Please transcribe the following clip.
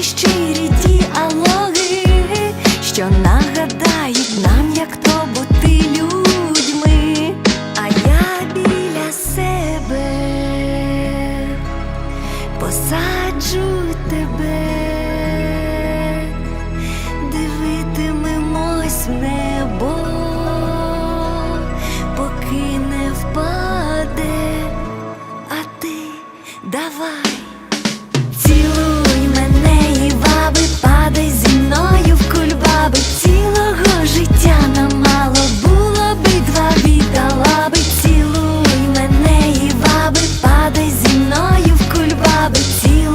ті щирі діалоги, що нагадають нам, як то бути людьми, а я біля себе посаджу тебе, дивитимемось небо, поки не впаде, а ти давай.